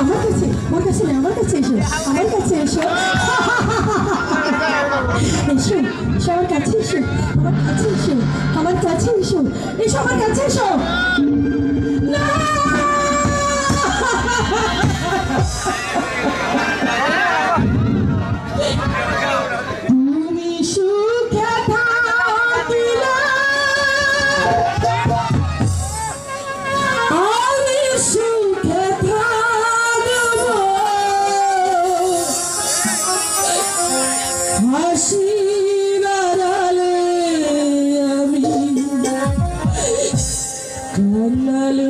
আমার কাছে আমার কাছে না আমার কাছে এসো, আমার কাছে এসো। এসো এসো, আমার কাছে এসো, আমার কাছে এসো, আমার কাছে এসো এসো, আমার কাছে এসো। না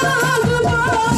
Oh,